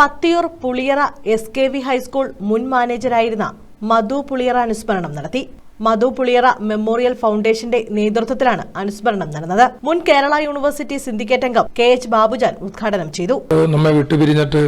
Pathiyoor Puliyara S K V high school മുൻ മാനേജരായിരുന്ന മധു പുളിയറ അനുസ്മരണം നടത്തി. മധു പുളിയറ മെമ്മോറിയൽ ഫൗണ്ടേഷന്റെ നേതൃത്വത്തിലാണ് അനുസ്മരണം നടന്നത്. മുൻ Kerala university syndicate K H Babujan ഉദ്ഘാടനം ചെയ്തു. നമ്മെ വിട്ടുപിരിഞ്ഞിട്ട്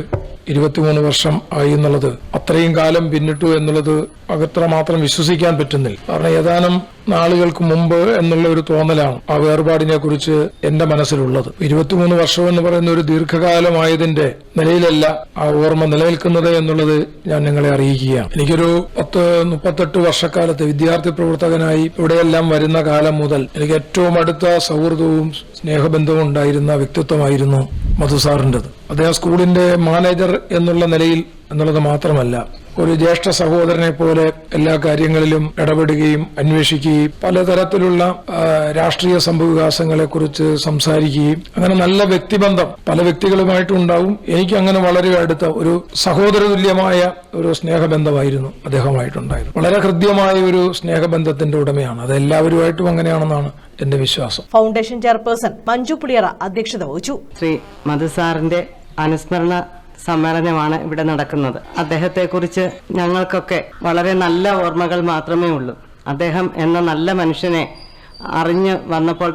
ഇരുപത്തിമൂന്ന് വർഷം ആയി എന്നുള്ളത് അത്രയും കാലം പിന്നിട്ടു എന്നുള്ളത് അത്രമാത്രം വിശ്വസിക്കാൻ പറ്റുന്നില്ല. കാരണം ഏതാനും നാളുകൾക്ക് മുമ്പ് എന്നുള്ള ഒരു തോന്നലാണ് ആ വേർപാടിനെ കുറിച്ച് എന്റെ മനസ്സിലുള്ളത്. ഇരുപത്തിമൂന്ന് വർഷം എന്ന് പറയുന്ന ഒരു ദീർഘകാലമായതിന്റെ നിലയിലല്ല ആ ഓർമ്മ നിലനിൽക്കുന്നത് എന്നുള്ളത് ഞാൻ നിങ്ങളെ അറിയിക്കുകയാണ്. എനിക്കൊരു പത്ത് മുപ്പത്തെട്ട് വർഷക്കാലത്ത് വിദ്യാർത്ഥി പ്രവർത്തകനായി ഇവിടെയെല്ലാം വരുന്ന കാലം മുതൽ എനിക്ക് ഏറ്റവും അടുത്ത സൗഹൃദവും സ്നേഹബന്ധവും ഉണ്ടായിരുന്ന വ്യക്തിത്വമായിരുന്നു മധു സാറിന്റെത്. അദ്ദേഹം സ്കൂളിന്റെ മാനേജർ എന്നുള്ള നിലയിൽ എന്നുള്ളത് മാത്രമല്ല ഒരു ജ്യേഷ്ഠ സഹോദരനെ പോലെ എല്ലാ കാര്യങ്ങളിലും ഇടപെടുകയും അന്വേഷിക്കുകയും പലതരത്തിലുള്ള രാഷ്ട്രീയ സംഭവവികാസങ്ങളെ കുറിച്ച് സംസാരിക്കുകയും അങ്ങനെ നല്ല വ്യക്തിബന്ധം പല വ്യക്തികളുമായിട്ടും ഉണ്ടാവും എനിക്ക് അങ്ങനെ വളരെ അടുത്ത ഒരു സഹോദരതുല്യമായ ഒരു സ്നേഹബന്ധമായിരുന്നു അദ്ദേഹമായിട്ടുണ്ടായിരുന്നു വളരെ ഹൃദ്യമായ ഒരു സ്നേഹബന്ധത്തിന്റെ ഉടമയാണ്. അത് എല്ലാവരുമായിട്ടും അങ്ങനെയാണെന്നാണ് എന്റെ വിശ്വാസം. ഫൗണ്ടേഷൻ ചെയർപേഴ്സൺ മഞ്ജു പുളിയറ അധ്യക്ഷത വഹിച്ചു. ശ്രീ മധുസാറിന്റെ അനുസ്മരണ സമ്മേളനമാണ് ഇവിടെ നടക്കുന്നത്. അദ്ദേഹത്തെക്കുറിച്ച് ഞങ്ങൾക്കൊക്കെ വളരെ നല്ല ഓർമ്മകൾ മാത്രമേ ഉള്ളൂ. അദ്ദേഹം എന്ന നല്ല മനുഷ്യനെ അറിഞ്ഞ് വന്നപ്പോൾ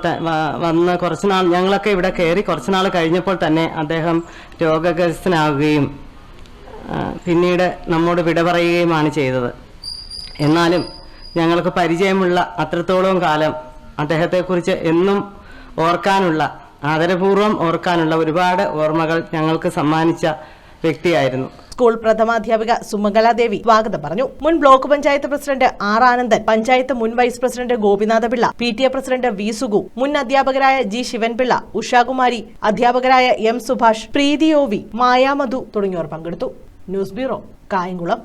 വന്ന് കുറച്ചുനാൾ ഞങ്ങളൊക്കെ ഇവിടെ കയറി കുറച്ചുനാൾ കഴിഞ്ഞപ്പോൾ തന്നെ അദ്ദേഹം രോഗഗ്രസ്തനാവുകയും പിന്നീട് നമ്മോട് വിട പറയുകയുമാണ് ചെയ്തത്. എന്നാലും ഞങ്ങൾക്ക് പരിചയമുള്ള അത്രത്തോളം കാലം അദ്ദേഹത്തെക്കുറിച്ച് എന്നും ഓർക്കാനുള്ള ആദരപൂർവം ഓർക്കാനുള്ള ഒരുപാട് ഓർമ്മകൾ ഞങ്ങൾക്ക് സമ്മാനിച്ച വ്യക്തിയായിരുന്നു. സ്കൂൾ പ്രഥമാധ്യാപിക സുമംഗലാദേവി സ്വാഗതം പറഞ്ഞു. മുൻ block panchayat president R Anandan panchayat മുൻ vice president Gopinathapillai P T A president V Sugu മുൻ അധ്യാപകരായ ജി ശിവൻപിള്ള ഉഷാകുമാരി അധ്യാപകരായ M Subhash Preethi O V Mayamadhu തുടങ്ങിയവർ പങ്കെടുത്തു. News bureau Kayamkulam.